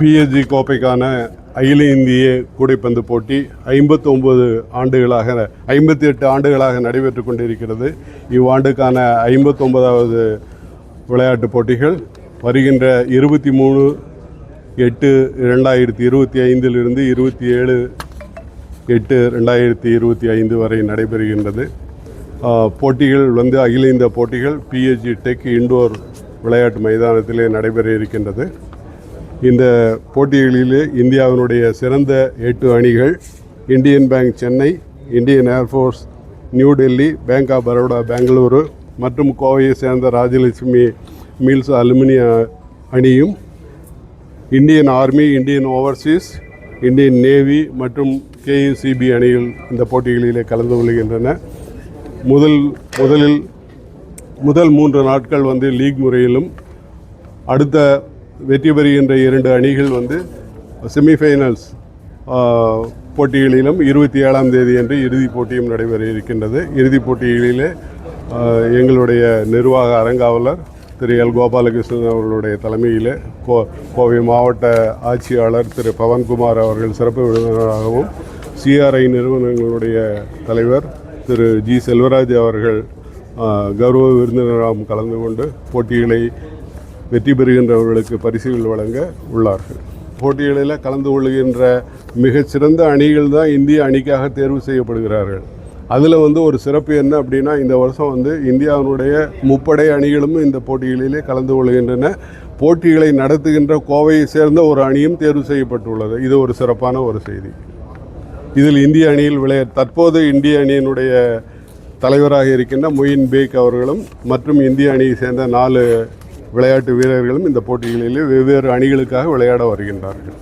PSG கோப்பைக்கான அகில இந்திய கூடைப்பந்து போட்டி ஐம்பத்தொம்பது ஆண்டுகளாக ஐம்பத்தி எட்டு ஆண்டுகளாக நடைபெற்று கொண்டிருக்கிறது. இவ்வாண்டுக்கான ஐம்பத்தொம்பதாவது விளையாட்டுப் போட்டிகள் வருகின்ற இருபத்தி மூணு எட்டு ரெண்டாயிரத்தி இருபத்தி ஐந்திலிருந்து இருபத்தி ஏழு எட்டு ரெண்டாயிரத்தி இருபத்தி ஐந்து வரை நடைபெறுகின்றது. போட்டிகள் வந்து அகில இந்திய போட்டிகள் பிஎச்ஜி டெக் இண்டோர் விளையாட்டு மைதானத்திலே நடைபெற இருக்கின்றது. இந்த போட்டிகளிலே இந்தியாவினுடைய சிறந்த எட்டு அணிகள் Indian bank Chennai Indian air force new Delhi bank of Baroda Bengaluru மற்றும் கோவையை சேர்ந்த ராஜலட்சுமி மில்ஸ் அலுமினிய அணியும் Indian army Indian overseas Indian navy மற்றும் கேயுசிபி அணிகள் இந்த போட்டிகளிலே கலந்து கொள்கின்றன. முதல் முதலில் முதல் மூன்று நாட்கள் வந்து லீக் முறையிலும் அடுத்த வெற்றி பெறுகின்ற இரண்டு அணிகள் வந்து செமிஃபைனல்ஸ் போட்டிகளிலும் இருபத்தி ஏழாம் தேதி அன்று இறுதிப் போட்டியும் நடைபெற இருக்கின்றது. இறுதிப் போட்டிகளிலே எங்களுடைய நிர்வாக அரங்காவலர் திரு எல். கோபாலகிருஷ்ணன் அவர்களுடைய தலைமையிலே கோ கோவை மாவட்ட ஆட்சியாளர் திரு பவன்குமார் அவர்கள் சிறப்பு விருந்தினராகவும் சிஆர்ஐ நிறுவனங்களுடைய தலைவர் திரு ஜி செல்வராஜ் அவர்கள் கௌரவ விருந்தினராகவும் கலந்து கொண்டு போட்டிகளை வெற்றி பெறுகின்றவர்களுக்கு பரிசுகள் வழங்க உள்ளார்கள். போட்டிகளில் கலந்து கொள்கின்ற மிகச்சிறந்த அணிகள் தான் இந்திய அணிக்காக தேர்வு செய்யப்படுகிறார்கள். அதில் வந்து ஒரு சிறப்பு என்ன அப்படின்னா இந்த வருஷம் வந்து இந்தியாவினுடைய முப்படை அணிகளும் இந்த போட்டிகளிலே கலந்து கொள்கின்றன. போட்டிகளை நடத்துகின்ற கோவையை சேர்ந்த ஒரு அணியும் தேர்வு செய்யப்பட்டுள்ளது. இது ஒரு சிறப்பான ஒரு செய்தி. இதில் இந்திய அணியில் விளைய தற்போது இந்திய அணியினுடைய தலைவராக இருக்கின்ற மொயின் பேக் அவர்களும் மற்றும் இந்திய அணியை சேர்ந்த நாலு விளையாட்டு வீரர்களும் இந்த போட்டிகளிலே வெவ்வேறு அணிகளுக்காக விளையாட வருகின்றார்கள்.